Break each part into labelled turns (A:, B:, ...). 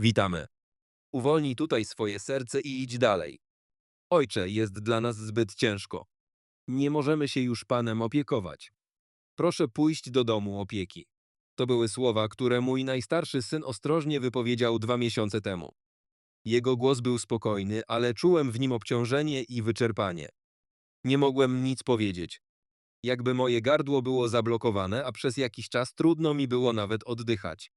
A: Witamy. Uwolnij tutaj swoje serce i idź dalej. Ojcze, jest dla nas zbyt ciężko. Nie możemy się już Panem opiekować. Proszę pójść do domu opieki. To były słowa, które mój najstarszy syn ostrożnie wypowiedział dwa miesiące temu. Jego głos był spokojny, ale czułem w nim obciążenie i wyczerpanie. Nie mogłem nic powiedzieć. Jakby moje gardło było zablokowane, a przez jakiś czas trudno mi było nawet oddychać.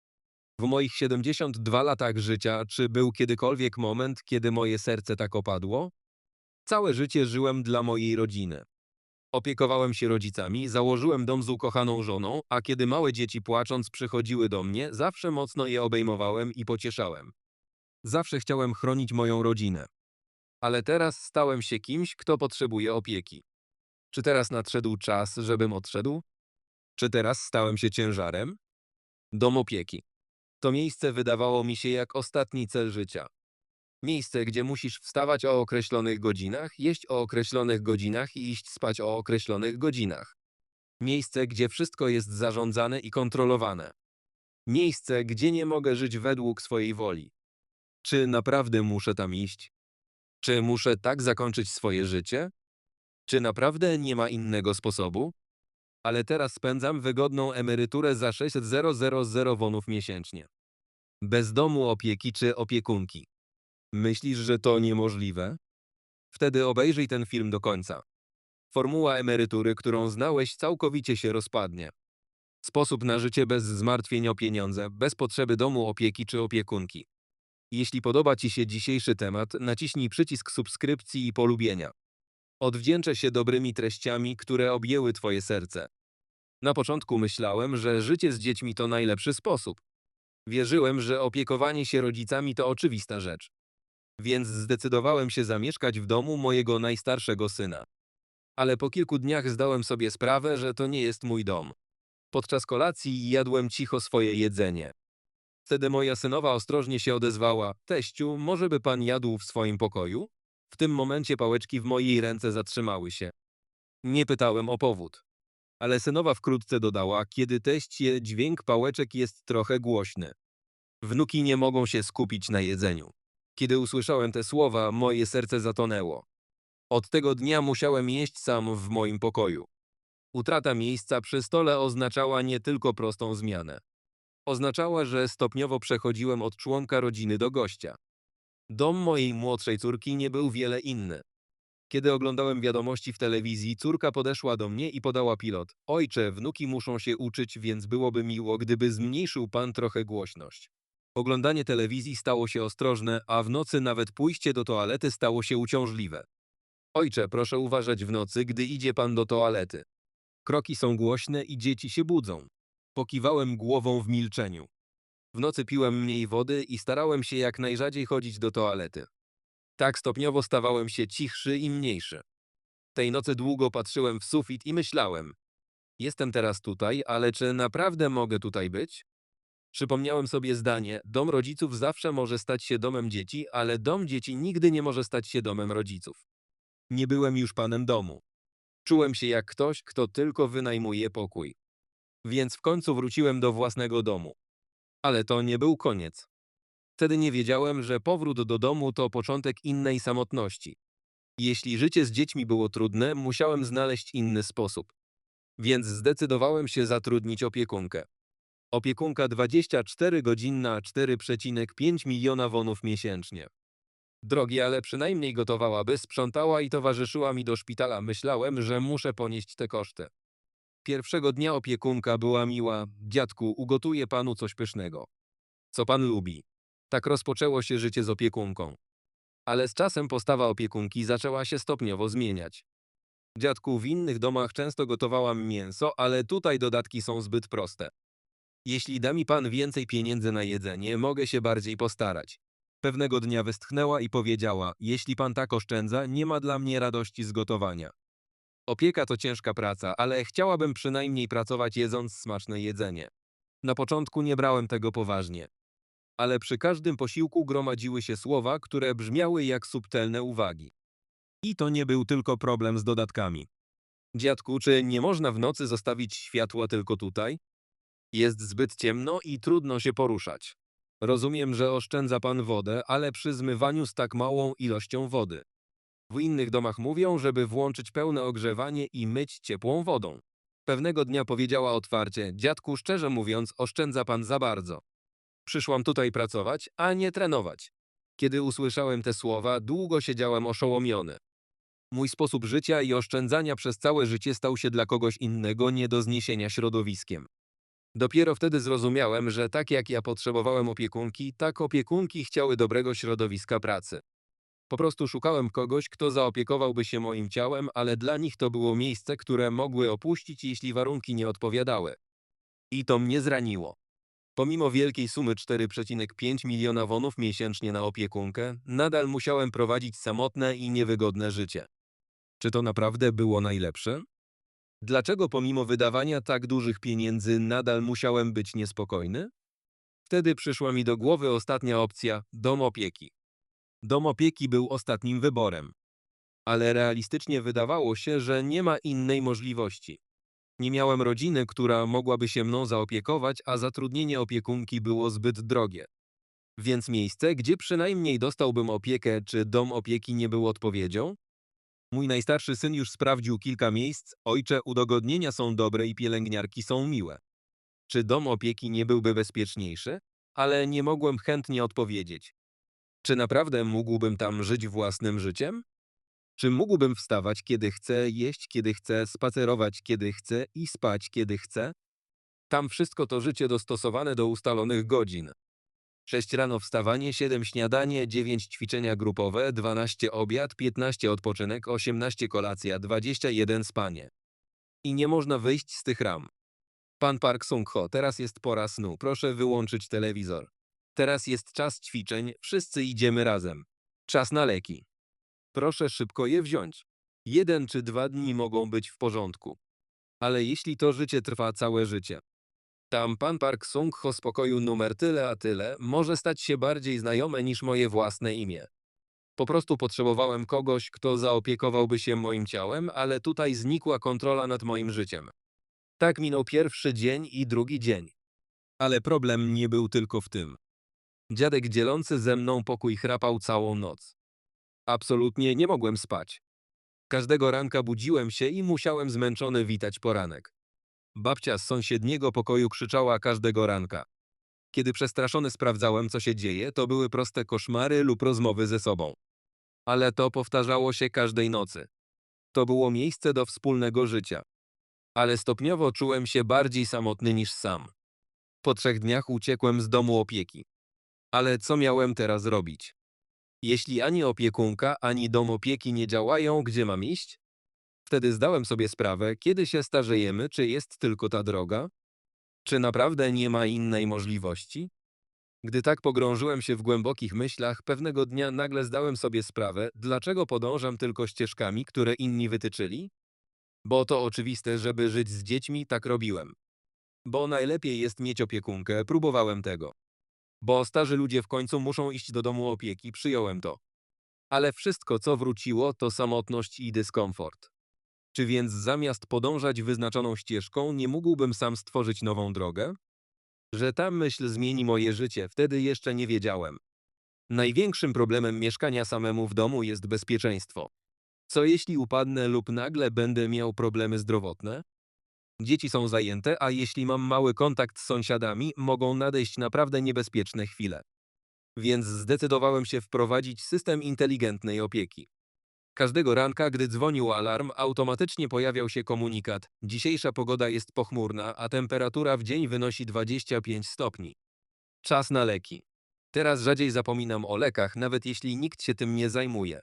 A: W moich 72 latach życia, czy był kiedykolwiek moment, kiedy moje serce tak opadło? Całe życie żyłem dla mojej rodziny. Opiekowałem się rodzicami, założyłem dom z ukochaną żoną, a kiedy małe dzieci płacząc przychodziły do mnie, zawsze mocno je obejmowałem i pocieszałem. Zawsze chciałem chronić moją rodzinę. Ale teraz stałem się kimś, kto potrzebuje opieki. Czy teraz nadszedł czas, żebym odszedł? Czy teraz stałem się ciężarem? Dom opieki. To miejsce wydawało mi się jak ostatni cel życia. Miejsce, gdzie musisz wstawać o określonych godzinach, jeść o określonych godzinach i iść spać o określonych godzinach. Miejsce, gdzie wszystko jest zarządzane i kontrolowane. Miejsce, gdzie nie mogę żyć według swojej woli. Czy naprawdę muszę tam iść? Czy muszę tak zakończyć swoje życie? Czy naprawdę nie ma innego sposobu? Ale teraz spędzam wygodną emeryturę za 6000 wonów miesięcznie. Bez domu opieki czy opiekunki. Myślisz, że to niemożliwe? Wtedy obejrzyj ten film do końca. Formuła emerytury, którą znałeś, całkowicie się rozpadnie. Sposób na życie bez zmartwień o pieniądze, bez potrzeby domu opieki czy opiekunki. Jeśli podoba Ci się dzisiejszy temat, naciśnij przycisk subskrypcji i polubienia. Odwdzięczę się dobrymi treściami, które objęły Twoje serce. Na początku myślałem, że życie z dziećmi to najlepszy sposób. Wierzyłem, że opiekowanie się rodzicami to oczywista rzecz. Więc zdecydowałem się zamieszkać w domu mojego najstarszego syna. Ale po kilku dniach zdałem sobie sprawę, że to nie jest mój dom. Podczas kolacji jadłem cicho swoje jedzenie. Wtedy moja synowa ostrożnie się odezwała: Teściu, może by pan jadł w swoim pokoju? W tym momencie pałeczki w mojej ręce zatrzymały się. Nie pytałem o powód. Ale synowa wkrótce dodała: Kiedy teść je, dźwięk pałeczek jest trochę głośny. Wnuki nie mogą się skupić na jedzeniu. Kiedy usłyszałem te słowa, moje serce zatonęło. Od tego dnia musiałem jeść sam w moim pokoju. Utrata miejsca przy stole oznaczała nie tylko prostą zmianę. Oznaczała, że stopniowo przechodziłem od członka rodziny do gościa. Dom mojej młodszej córki nie był wiele inny. Kiedy oglądałem wiadomości w telewizji, córka podeszła do mnie i podała pilot. Ojcze, wnuki muszą się uczyć, więc byłoby miło, gdyby zmniejszył pan trochę głośność. Oglądanie telewizji stało się ostrożne, a w nocy nawet pójście do toalety stało się uciążliwe. Ojcze, proszę uważać w nocy, gdy idzie pan do toalety. Kroki są głośne i dzieci się budzą. Pokiwałem głową w milczeniu. W nocy piłem mniej wody i starałem się jak najrzadziej chodzić do toalety. Tak stopniowo stawałem się cichszy i mniejszy. Tej nocy długo patrzyłem w sufit i myślałem: Jestem teraz tutaj, ale czy naprawdę mogę tutaj być? Przypomniałem sobie zdanie: Dom rodziców zawsze może stać się domem dzieci, ale dom dzieci nigdy nie może stać się domem rodziców. Nie byłem już panem domu. Czułem się jak ktoś, kto tylko wynajmuje pokój. Więc w końcu wróciłem do własnego domu. Ale to nie był koniec. Wtedy nie wiedziałem, że powrót do domu to początek innej samotności. Jeśli życie z dziećmi było trudne, musiałem znaleźć inny sposób. Więc zdecydowałem się zatrudnić opiekunkę. Opiekunka 24 godzinna 4,5 miliona wonów miesięcznie. Drogi, ale przynajmniej gotowałaby, sprzątała i towarzyszyła mi do szpitala. Myślałem, że muszę ponieść te koszty. Pierwszego dnia opiekunka była miła. Dziadku, ugotuję panu coś pysznego. Co pan lubi? Tak rozpoczęło się życie z opiekunką. Ale z czasem postawa opiekunki zaczęła się stopniowo zmieniać. Dziadku, w innych domach często gotowałam mięso, ale tutaj dodatki są zbyt proste. Jeśli da mi pan więcej pieniędzy na jedzenie, mogę się bardziej postarać. Pewnego dnia westchnęła i powiedziała: Jeśli pan tak oszczędza, nie ma dla mnie radości z gotowania. Opieka to ciężka praca, ale chciałabym przynajmniej pracować jedząc smaczne jedzenie. Na początku nie brałem tego poważnie. Ale przy każdym posiłku gromadziły się słowa, które brzmiały jak subtelne uwagi. I to nie był tylko problem z dodatkami. Dziadku, czy nie można w nocy zostawić światła tylko tutaj? Jest zbyt ciemno i trudno się poruszać. Rozumiem, że oszczędza pan wodę, ale przy zmywaniu z tak małą ilością wody. W innych domach mówią, żeby włączyć pełne ogrzewanie i myć ciepłą wodą. Pewnego dnia powiedziała otwarcie: Dziadku, szczerze mówiąc, oszczędza pan za bardzo. Przyszłam tutaj pracować, a nie trenować. Kiedy usłyszałem te słowa, długo siedziałem oszołomiony. Mój sposób życia i oszczędzania przez całe życie stał się dla kogoś innego nie do zniesienia środowiskiem. Dopiero wtedy zrozumiałem, że tak jak ja potrzebowałem opiekunki, tak opiekunki chciały dobrego środowiska pracy. Po prostu szukałem kogoś, kto zaopiekowałby się moim ciałem, ale dla nich to było miejsce, które mogły opuścić, jeśli warunki nie odpowiadały. I to mnie zraniło. Pomimo wielkiej sumy 4,5 miliona wonów miesięcznie na opiekunkę, nadal musiałem prowadzić samotne i niewygodne życie. Czy to naprawdę było najlepsze? Dlaczego pomimo wydawania tak dużych pieniędzy nadal musiałem być niespokojny? Wtedy przyszła mi do głowy ostatnia opcja dom opieki. Dom opieki był ostatnim wyborem. Ale realistycznie wydawało się, że nie ma innej możliwości. Nie miałem rodziny, która mogłaby się mną zaopiekować, a zatrudnienie opiekunki było zbyt drogie. Więc miejsce, gdzie przynajmniej dostałbym opiekę, czy dom opieki nie był odpowiedzią? Mój najstarszy syn już sprawdził kilka miejsc. Ojcze, udogodnienia są dobre i pielęgniarki są miłe. Czy dom opieki nie byłby bezpieczniejszy? Ale nie mogłem chętnie odpowiedzieć. Czy naprawdę mógłbym tam żyć własnym życiem? Czy mógłbym wstawać, kiedy chcę, jeść, kiedy chcę, spacerować, kiedy chcę i spać, kiedy chcę? Tam wszystko to życie dostosowane do ustalonych godzin. 6 rano wstawanie, 7 śniadanie, 9 ćwiczenia grupowe, 12 obiad, 15 odpoczynek, 18 kolacja, 21 spanie. I nie można wyjść z tych ram. Pan Park Sung-ho, teraz jest pora snu, proszę wyłączyć telewizor. Teraz jest czas ćwiczeń, wszyscy idziemy razem. Czas na leki. Proszę szybko je wziąć. Jeden czy dwa dni mogą być w porządku. Ale jeśli to życie trwa całe życie, tam pan Park Sung-ho z pokoju numer tyle a tyle może stać się bardziej znajome niż moje własne imię. Po prostu potrzebowałem kogoś, kto zaopiekowałby się moim ciałem, ale tutaj znikła kontrola nad moim życiem. Tak minął pierwszy dzień i drugi dzień. Ale problem nie był tylko w tym. Dziadek dzielący ze mną pokój chrapał całą noc. Absolutnie nie mogłem spać. Każdego ranka budziłem się i musiałem zmęczony witać poranek. Babcia z sąsiedniego pokoju krzyczała każdego ranka. Kiedy przestraszony sprawdzałem, co się dzieje, to były proste koszmary lub rozmowy ze sobą. Ale to powtarzało się każdej nocy. To było miejsce do wspólnego życia. Ale stopniowo czułem się bardziej samotny niż sam. Po trzech dniach uciekłem z domu opieki. Ale co miałem teraz robić? Jeśli ani opiekunka, ani dom opieki nie działają, gdzie mam iść? Wtedy zdałem sobie sprawę, kiedy się starzejemy, czy jest tylko ta droga? Czy naprawdę nie ma innej możliwości? Gdy tak pogrążyłem się w głębokich myślach, pewnego dnia nagle zdałem sobie sprawę, dlaczego podążam tylko ścieżkami, które inni wytyczyli? Bo to oczywiste, żeby żyć z dziećmi, tak robiłem. Bo najlepiej jest mieć opiekunkę, próbowałem tego. Bo starzy ludzie w końcu muszą iść do domu opieki, przyjąłem to. Ale wszystko, co wróciło, to samotność i dyskomfort. Czy więc zamiast podążać wyznaczoną ścieżką, nie mógłbym sam stworzyć nową drogę? Że ta myśl zmieni moje życie, wtedy jeszcze nie wiedziałem. Największym problemem mieszkania samemu w domu jest bezpieczeństwo. Co jeśli upadnę lub nagle będę miał problemy zdrowotne? Dzieci są zajęte, a jeśli mam mały kontakt z sąsiadami, mogą nadejść naprawdę niebezpieczne chwile. Więc zdecydowałem się wprowadzić system inteligentnej opieki. Każdego ranka, gdy dzwonił alarm, automatycznie pojawiał się komunikat: Dzisiejsza pogoda jest pochmurna, a temperatura w dzień wynosi 25 stopni. Czas na leki. Teraz rzadziej zapominam o lekach, nawet jeśli nikt się tym nie zajmuje.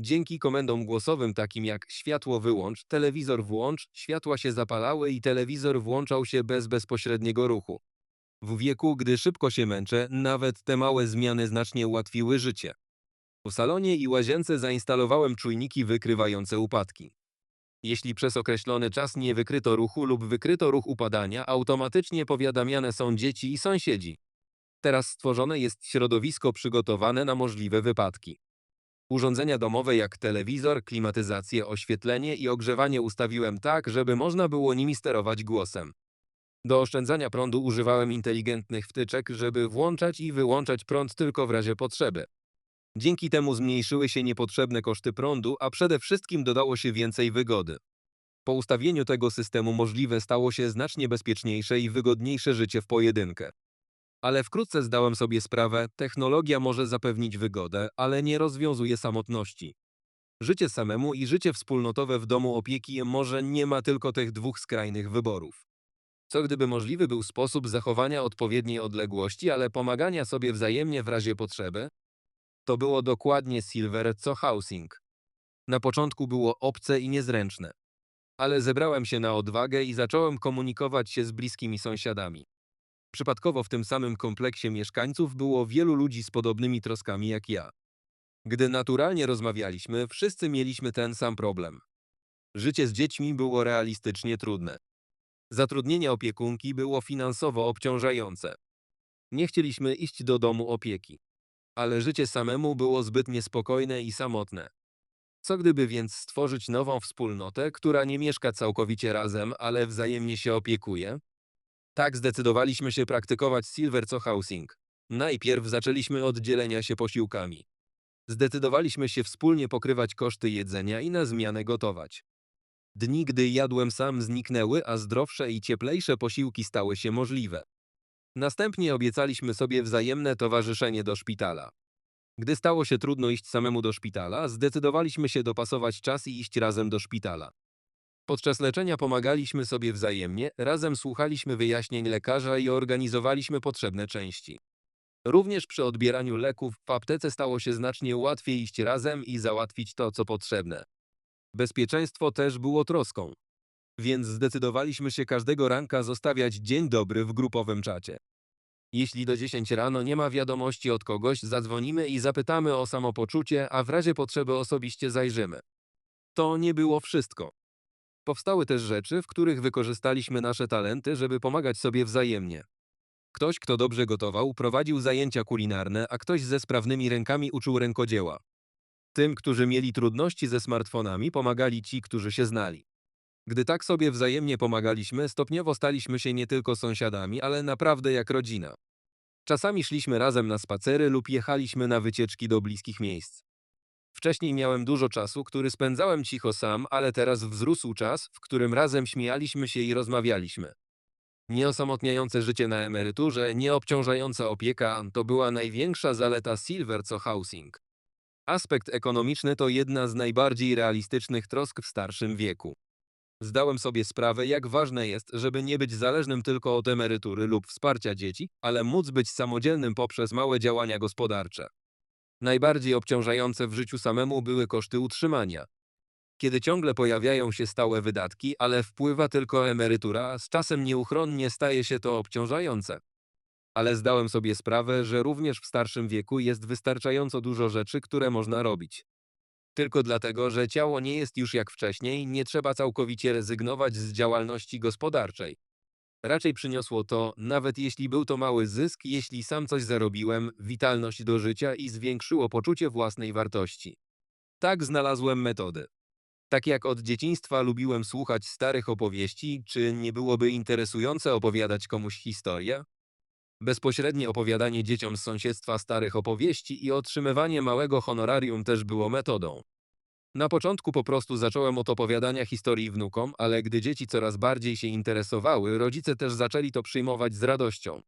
A: Dzięki komendom głosowym takim jak światło wyłącz, telewizor włącz, światła się zapalały i telewizor włączał się bez bezpośredniego ruchu. W wieku, gdy szybko się męczę, nawet te małe zmiany znacznie ułatwiły życie. W salonie i łazience zainstalowałem czujniki wykrywające upadki. Jeśli przez określony czas nie wykryto ruchu lub wykryto ruch upadania, automatycznie powiadamiane są dzieci i sąsiedzi. Teraz stworzone jest środowisko przygotowane na możliwe wypadki. Urządzenia domowe jak telewizor, klimatyzację, oświetlenie i ogrzewanie ustawiłem tak, żeby można było nimi sterować głosem. Do oszczędzania prądu używałem inteligentnych wtyczek, żeby włączać i wyłączać prąd tylko w razie potrzeby. Dzięki temu zmniejszyły się niepotrzebne koszty prądu, a przede wszystkim dodało się więcej wygody. Po ustawieniu tego systemu możliwe stało się znacznie bezpieczniejsze i wygodniejsze życie w pojedynkę. Ale wkrótce zdałem sobie sprawę, technologia może zapewnić wygodę, ale nie rozwiązuje samotności. Życie samemu i życie wspólnotowe w domu opieki może nie ma tylko tych dwóch skrajnych wyborów. Co gdyby możliwy był sposób zachowania odpowiedniej odległości, ale pomagania sobie wzajemnie w razie potrzeby? To było dokładnie Silver co Housing. Na początku było obce i niezręczne. Ale zebrałem się na odwagę i zacząłem komunikować się z bliskimi sąsiadami. Przypadkowo w tym samym kompleksie mieszkańców było wielu ludzi z podobnymi troskami jak ja. Gdy naturalnie rozmawialiśmy, wszyscy mieliśmy ten sam problem. Życie z dziećmi było realistycznie trudne. Zatrudnienie opiekunki było finansowo obciążające. Nie chcieliśmy iść do domu opieki. Ale życie samemu było zbyt niespokojne i samotne. Co gdyby więc stworzyć nową wspólnotę, która nie mieszka całkowicie razem, ale wzajemnie się opiekuje? Tak zdecydowaliśmy się praktykować Silver Co Housing. Najpierw zaczęliśmy od dzielenia się posiłkami. Zdecydowaliśmy się wspólnie pokrywać koszty jedzenia i na zmianę gotować. Dni, gdy jadłem sam, zniknęły, a zdrowsze i cieplejsze posiłki stały się możliwe. Następnie obiecaliśmy sobie wzajemne towarzyszenie do szpitala. Gdy stało się trudno iść samemu do szpitala, zdecydowaliśmy się dopasować czas i iść razem do szpitala. Podczas leczenia pomagaliśmy sobie wzajemnie, razem słuchaliśmy wyjaśnień lekarza i organizowaliśmy potrzebne części. Również przy odbieraniu leków w aptece stało się znacznie łatwiej iść razem i załatwić to, co potrzebne. Bezpieczeństwo też było troską. Więc zdecydowaliśmy się każdego ranka zostawiać dzień dobry w grupowym czacie. Jeśli do 10 rano nie ma wiadomości od kogoś, zadzwonimy i zapytamy o samopoczucie, a w razie potrzeby osobiście zajrzymy. To nie było wszystko. Powstały też rzeczy, w których wykorzystaliśmy nasze talenty, żeby pomagać sobie wzajemnie. Ktoś, kto dobrze gotował, prowadził zajęcia kulinarne, a ktoś ze sprawnymi rękami uczył rękodzieła. Tym, którzy mieli trudności ze smartfonami, pomagali ci, którzy się znali. Gdy tak sobie wzajemnie pomagaliśmy, stopniowo staliśmy się nie tylko sąsiadami, ale naprawdę jak rodzina. Czasami szliśmy razem na spacery lub jechaliśmy na wycieczki do bliskich miejsc. Wcześniej miałem dużo czasu, który spędzałem cicho sam, ale teraz wzrósł czas, w którym razem śmialiśmy się i rozmawialiśmy. Nieosamotniające życie na emeryturze, nieobciążająca opieka to była największa zaleta Silver co Housing. Aspekt ekonomiczny to jedna z najbardziej realistycznych trosk w starszym wieku. Zdałem sobie sprawę, jak ważne jest, żeby nie być zależnym tylko od emerytury lub wsparcia dzieci, ale móc być samodzielnym poprzez małe działania gospodarcze. Najbardziej obciążające w życiu samemu były koszty utrzymania. Kiedy ciągle pojawiają się stałe wydatki, ale wpływa tylko emerytura, z czasem nieuchronnie staje się to obciążające. Ale zdałem sobie sprawę, że również w starszym wieku jest wystarczająco dużo rzeczy, które można robić. Tylko dlatego, że ciało nie jest już jak wcześniej, nie trzeba całkowicie rezygnować z działalności gospodarczej. Raczej przyniosło to, nawet jeśli był to mały zysk, jeśli sam coś zarobiłem, witalność do życia i zwiększyło poczucie własnej wartości. Tak znalazłem metody. Tak jak od dzieciństwa lubiłem słuchać starych opowieści, czy nie byłoby interesujące opowiadać komuś historię? Bezpośrednie opowiadanie dzieciom z sąsiedztwa starych opowieści i otrzymywanie małego honorarium też było metodą. Na początku po prostu zacząłem od opowiadania historii wnukom, ale gdy dzieci coraz bardziej się interesowały, rodzice też zaczęli to przyjmować z radością.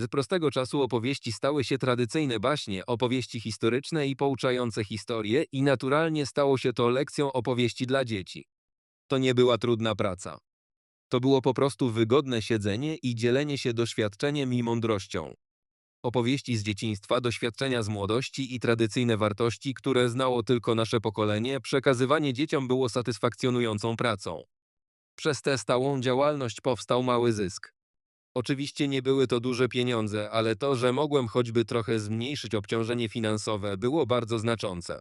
A: Z prostego czasu opowieści stały się tradycyjne baśnie, opowieści historyczne i pouczające historie i naturalnie stało się to lekcją opowieści dla dzieci. To nie była trudna praca. To było po prostu wygodne siedzenie i dzielenie się doświadczeniem i mądrością. Opowieści z dzieciństwa, doświadczenia z młodości i tradycyjne wartości, które znało tylko nasze pokolenie, przekazywanie dzieciom było satysfakcjonującą pracą. Przez tę stałą działalność powstał mały zysk. Oczywiście nie były to duże pieniądze, ale to, że mogłem choćby trochę zmniejszyć obciążenie finansowe, było bardzo znaczące.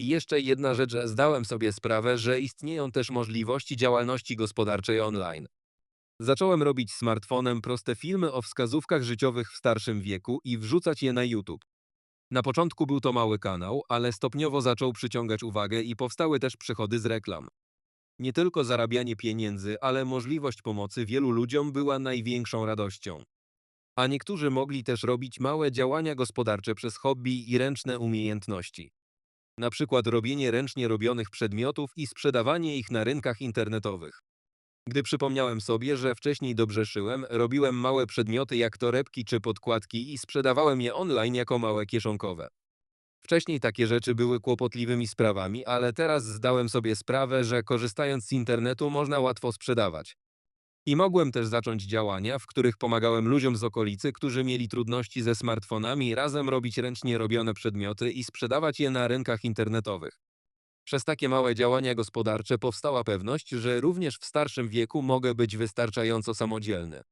A: I jeszcze jedna rzecz, zdałem sobie sprawę, że istnieją też możliwości działalności gospodarczej online. Zacząłem robić smartfonem proste filmy o wskazówkach życiowych w starszym wieku i wrzucać je na YouTube. Na początku był to mały kanał, ale stopniowo zaczął przyciągać uwagę i powstały też przychody z reklam. Nie tylko zarabianie pieniędzy, ale możliwość pomocy wielu ludziom była największą radością. A niektórzy mogli też robić małe działania gospodarcze przez hobby i ręczne umiejętności. Na przykład robienie ręcznie robionych przedmiotów i sprzedawanie ich na rynkach internetowych. Gdy przypomniałem sobie, że wcześniej dobrze szyłem, robiłem małe przedmioty jak torebki czy podkładki i sprzedawałem je online jako małe kieszonkowe. Wcześniej takie rzeczy były kłopotliwymi sprawami, ale teraz zdałem sobie sprawę, że korzystając z internetu można łatwo sprzedawać. I mogłem też zacząć działania, w których pomagałem ludziom z okolicy, którzy mieli trudności ze smartfonami, razem robić ręcznie robione przedmioty i sprzedawać je na rynkach internetowych. Przez takie małe działania gospodarcze powstała pewność, że również w starszym wieku mogę być wystarczająco samodzielny.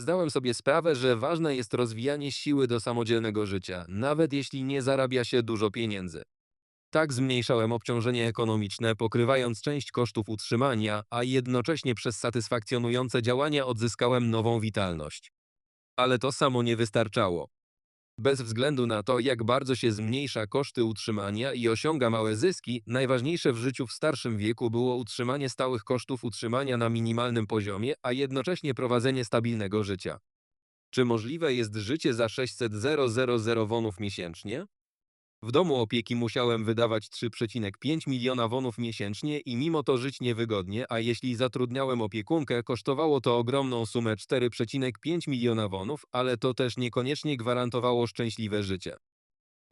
A: Zdałem sobie sprawę, że ważne jest rozwijanie siły do samodzielnego życia, nawet jeśli nie zarabia się dużo pieniędzy. Tak zmniejszałem obciążenie ekonomiczne, pokrywając część kosztów utrzymania, a jednocześnie przez satysfakcjonujące działania odzyskałem nową witalność. Ale to samo nie wystarczało. Bez względu na to, jak bardzo się zmniejsza koszty utrzymania i osiąga małe zyski, najważniejsze w życiu w starszym wieku było utrzymanie stałych kosztów utrzymania na minimalnym poziomie, a jednocześnie prowadzenie stabilnego życia. Czy możliwe jest życie za 600 000 wonów miesięcznie? W domu opieki musiałem wydawać 3,5 miliona wonów miesięcznie i mimo to żyć niewygodnie, a jeśli zatrudniałem opiekunkę, kosztowało to ogromną sumę 4,5 miliona wonów, ale to też niekoniecznie gwarantowało szczęśliwe życie.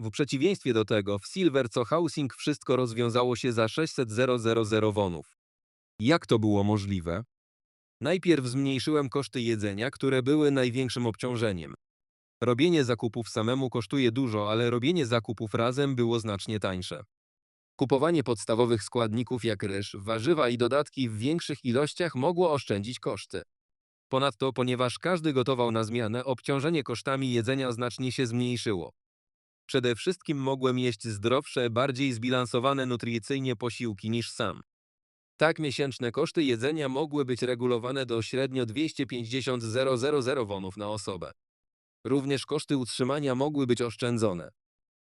A: W przeciwieństwie do tego w Silver Co Housing wszystko rozwiązało się za 600 000 wonów. Jak to było możliwe? Najpierw zmniejszyłem koszty jedzenia, które były największym obciążeniem. Robienie zakupów samemu kosztuje dużo, ale robienie zakupów razem było znacznie tańsze. Kupowanie podstawowych składników jak ryż, warzywa i dodatki w większych ilościach mogło oszczędzić koszty. Ponadto, ponieważ każdy gotował na zmianę, obciążenie kosztami jedzenia znacznie się zmniejszyło. Przede wszystkim mogłem jeść zdrowsze, bardziej zbilansowane nutricyjnie posiłki niż sam. Tak miesięczne koszty jedzenia mogły być regulowane do średnio 250 000 wonów na osobę. Również koszty utrzymania mogły być oszczędzone.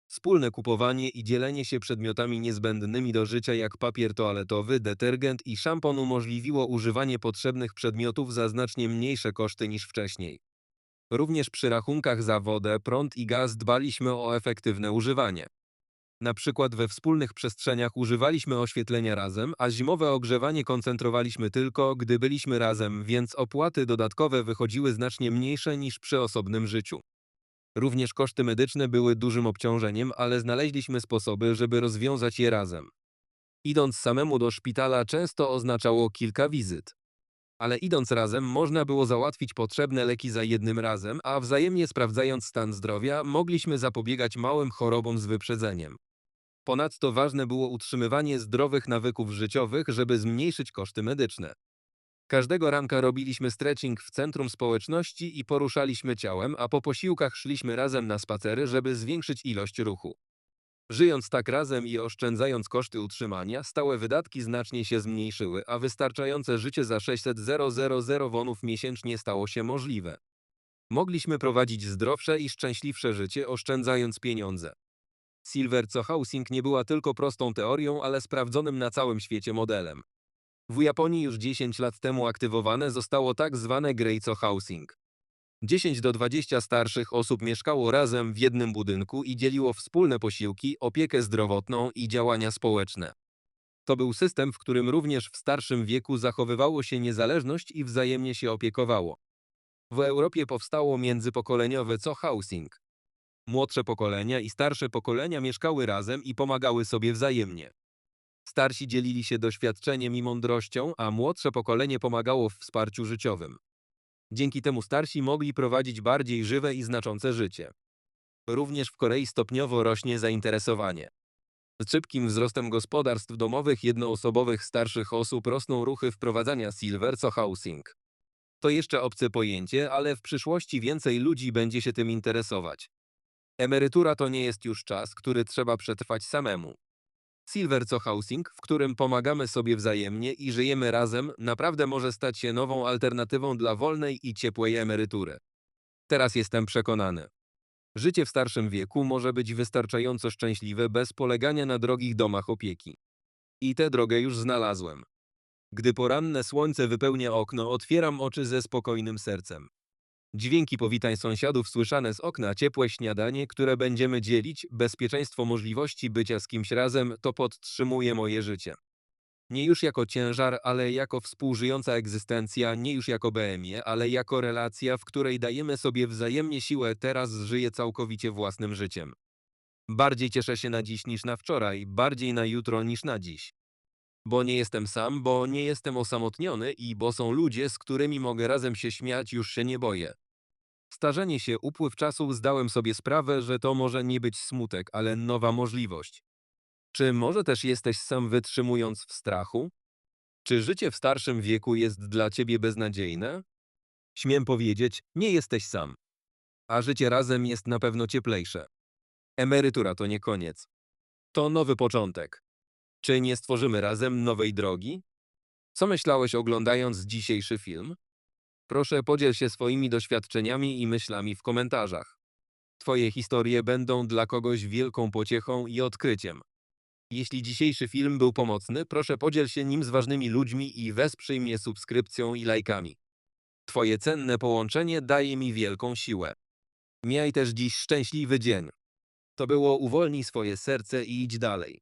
A: Wspólne kupowanie i dzielenie się przedmiotami niezbędnymi do życia jak papier toaletowy, detergent i szampon umożliwiło używanie potrzebnych przedmiotów za znacznie mniejsze koszty niż wcześniej. Również przy rachunkach za wodę, prąd i gaz dbaliśmy o efektywne używanie. Na przykład we wspólnych przestrzeniach używaliśmy oświetlenia razem, a zimowe ogrzewanie koncentrowaliśmy tylko, gdy byliśmy razem, więc opłaty dodatkowe wychodziły znacznie mniejsze niż przy osobnym życiu. Również koszty medyczne były dużym obciążeniem, ale znaleźliśmy sposoby, żeby rozwiązać je razem. Idąc samemu do szpitala często oznaczało kilka wizyt. Ale idąc razem można było załatwić potrzebne leki za jednym razem, a wzajemnie sprawdzając stan zdrowia mogliśmy zapobiegać małym chorobom z wyprzedzeniem. Ponadto ważne było utrzymywanie zdrowych nawyków życiowych, żeby zmniejszyć koszty medyczne. Każdego ranka robiliśmy stretching w centrum społeczności i poruszaliśmy ciałem, a po posiłkach szliśmy razem na spacery, żeby zwiększyć ilość ruchu. Żyjąc tak razem i oszczędzając koszty utrzymania, stałe wydatki znacznie się zmniejszyły, a wystarczające życie za 600 000 wonów miesięcznie stało się możliwe. Mogliśmy prowadzić zdrowsze i szczęśliwsze życie, oszczędzając pieniądze. Silver Co Housing nie była tylko prostą teorią, ale sprawdzonym na całym świecie modelem. W Japonii już 10 lat temu aktywowane zostało tak zwane Grey Co Housing. 10 do 20 starszych osób mieszkało razem w jednym budynku i dzieliło wspólne posiłki, opiekę zdrowotną i działania społeczne. To był system, w którym również w starszym wieku zachowywało się niezależność i wzajemnie się opiekowało. W Europie powstało międzypokoleniowe Co Housing. Młodsze pokolenia i starsze pokolenia mieszkały razem i pomagały sobie wzajemnie. Starsi dzielili się doświadczeniem i mądrością, a młodsze pokolenie pomagało w wsparciu życiowym. Dzięki temu starsi mogli prowadzić bardziej żywe i znaczące życie. Również w Korei stopniowo rośnie zainteresowanie. Z szybkim wzrostem gospodarstw domowych jednoosobowych starszych osób rosną ruchy wprowadzania Silver Co Housing. To jeszcze obce pojęcie, ale w przyszłości więcej ludzi będzie się tym interesować. Emerytura to nie jest już czas, który trzeba przetrwać samemu. Silver Co Housing, w którym pomagamy sobie wzajemnie i żyjemy razem, naprawdę może stać się nową alternatywą dla wolnej i ciepłej emerytury. Teraz jestem przekonany. Życie w starszym wieku może być wystarczająco szczęśliwe bez polegania na drogich domach opieki. I tę drogę już znalazłem. Gdy poranne słońce wypełnia okno, otwieram oczy ze spokojnym sercem. Dźwięki powitań sąsiadów słyszane z okna, ciepłe śniadanie, które będziemy dzielić, bezpieczeństwo możliwości bycia z kimś razem, to podtrzymuje moje życie. Nie już jako ciężar, ale jako współżyjąca egzystencja, nie już jako BMie, ale jako relacja, w której dajemy sobie wzajemnie siłę, teraz żyję całkowicie własnym życiem. Bardziej cieszę się na dziś niż na wczoraj, bardziej na jutro niż na dziś. Bo nie jestem sam, bo nie jestem osamotniony i bo są ludzie, z którymi mogę razem się śmiać, już się nie boję. Starzenie się, upływ czasu, zdałem sobie sprawę, że to może nie być smutek, ale nowa możliwość. Czy może też jesteś sam wytrzymując w strachu? Czy życie w starszym wieku jest dla ciebie beznadziejne? Śmiem powiedzieć, nie jesteś sam. A życie razem jest na pewno cieplejsze. Emerytura to nie koniec. To nowy początek. Czy nie stworzymy razem nowej drogi? Co myślałeś oglądając dzisiejszy film? Proszę podziel się swoimi doświadczeniami i myślami w komentarzach. Twoje historie będą dla kogoś wielką pociechą i odkryciem. Jeśli dzisiejszy film był pomocny, proszę podziel się nim z ważnymi ludźmi i wesprzyj mnie subskrypcją i lajkami. Twoje cenne połączenie daje mi wielką siłę. Miej też dziś szczęśliwy dzień. To było uwolnij swoje serce i idź dalej.